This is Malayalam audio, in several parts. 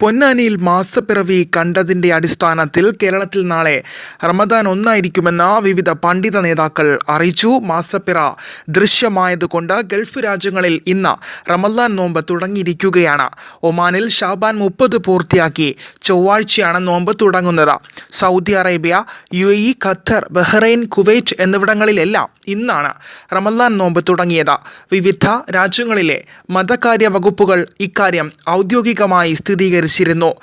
പൊന്നാനിയിൽ മാസപ്പിറവി കണ്ടതിന്റെ അടിസ്ഥാനത്തിൽ കേരളത്തിൽ നാളെ റമദാൻ ഒന്നായിരിക്കുമെന്ന് വിവിധ പണ്ഡിത നേതാക്കൾ അറിയിച്ചു. മാസപ്പിറ ദൃശ്യമായതുകൊണ്ട് ഗൾഫ് രാജ്യങ്ങളിൽ ഇന്ന് റമദാൻ നോമ്പ് തുടങ്ങിയിരിക്കുകയാണ്. ഒമാനിൽ ഷാബാൻ മുപ്പത് പൂർത്തിയാക്കി. ചൊവ്വാഴ്ചയാണ് നോമ്പ് തുടങ്ങുന്നത്. Saudi Arabia U A Qatar Bahrain Kuwait എന്നിവിടങ്ങളിലെല്ലാം ഇന്നാണ് റമദാൻ നോമ്പ് തുടങ്ങിയത്. വിവിധ രാജ്യങ്ങളിലെ മതകാര്യ വകുപ്പുകൾ ഇക്കാര്യം ഔദ്യോഗികമായി സ്ഥിരീകരിച്ചിരുന്നു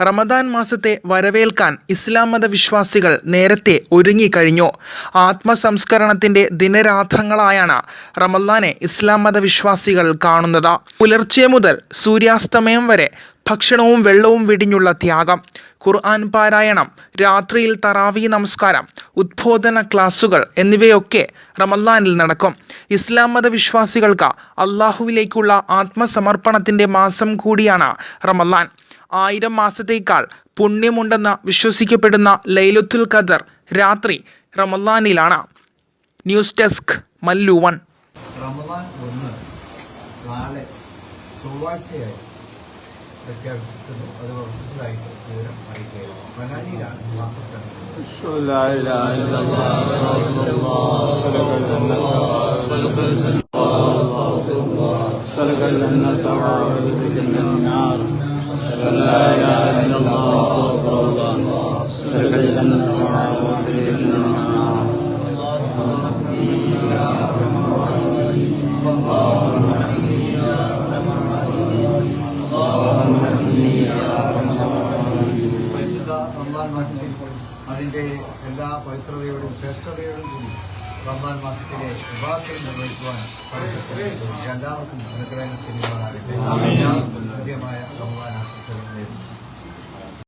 റമദാൻ മാസത്തെ വരവേൽക്കാൻ ഇസ്ലാം മത വിശ്വാസികൾ നേരത്തെ ഒരുങ്ങിക്കഴിഞ്ഞു. ആത്മസംസ്കരണത്തിന്റെ ദിനരാത്രങ്ങളായാണ് റമദാനെ ഇസ്ലാം മത വിശ്വാസികൾ കാണുന്നത്. പുലർച്ചെ മുതൽ സൂര്യാസ്തമയം വരെ ഭക്ഷണവും വെള്ളവും വെടിഞ്ഞുള്ള ത്യാഗം. ഖുർആൻ പാരായണം രാത്രിയിൽ തറാവി നമസ്കാരം ഉദ്ബോധന ക്ലാസുകൾ എന്നിവയൊക്കെ റമല്ലാനിൽ നടക്കും. ഇസ്ലാം മതവിശ്വാസികൾക്ക് അള്ളാഹുവിലേക്കുള്ള ആത്മസമർപ്പണത്തിന്റെ മാസം കൂടിയാണ് റമല്ലാൻ ആയിരം മാസത്തേക്കാൾ പുണ്യമുണ്ടെന്ന് വിശ്വസിക്കപ്പെടുന്ന ലൈലത്തുൽ ഖദർ രാത്രി റമല്ലാനിലാണ് ന്യൂസ് ഡെസ്ക് മല്ലു വൺ. ചൊവ്വാഴ്ചയായി. പ്രഖ്യാപിച്ചിരിക്കുന്നു അത് ഓഫീസിലായിട്ട് വിവരം അറിയിക്കുകയാണ് മനാലിയിലാണ് മാസത്തിലാണ് لا اله الا الله رب الله سلك الجنة سلك الجنة سلك الجنة وعوذ من النار لا اله الا الله റമദാൻ മാസത്തിൽ അതിന്റെ എല്ലാ പവിത്രതയോടും ശ്രേഷ്ഠതയോടും കൂടി റമദാൻ മാസത്തിലെ വിവാഹത്തിൽ നിർവഹിക്കുവാൻ എല്ലാവർക്കും അനുഗ്രഹം ചെയ്യുവാനാകട്ടെ.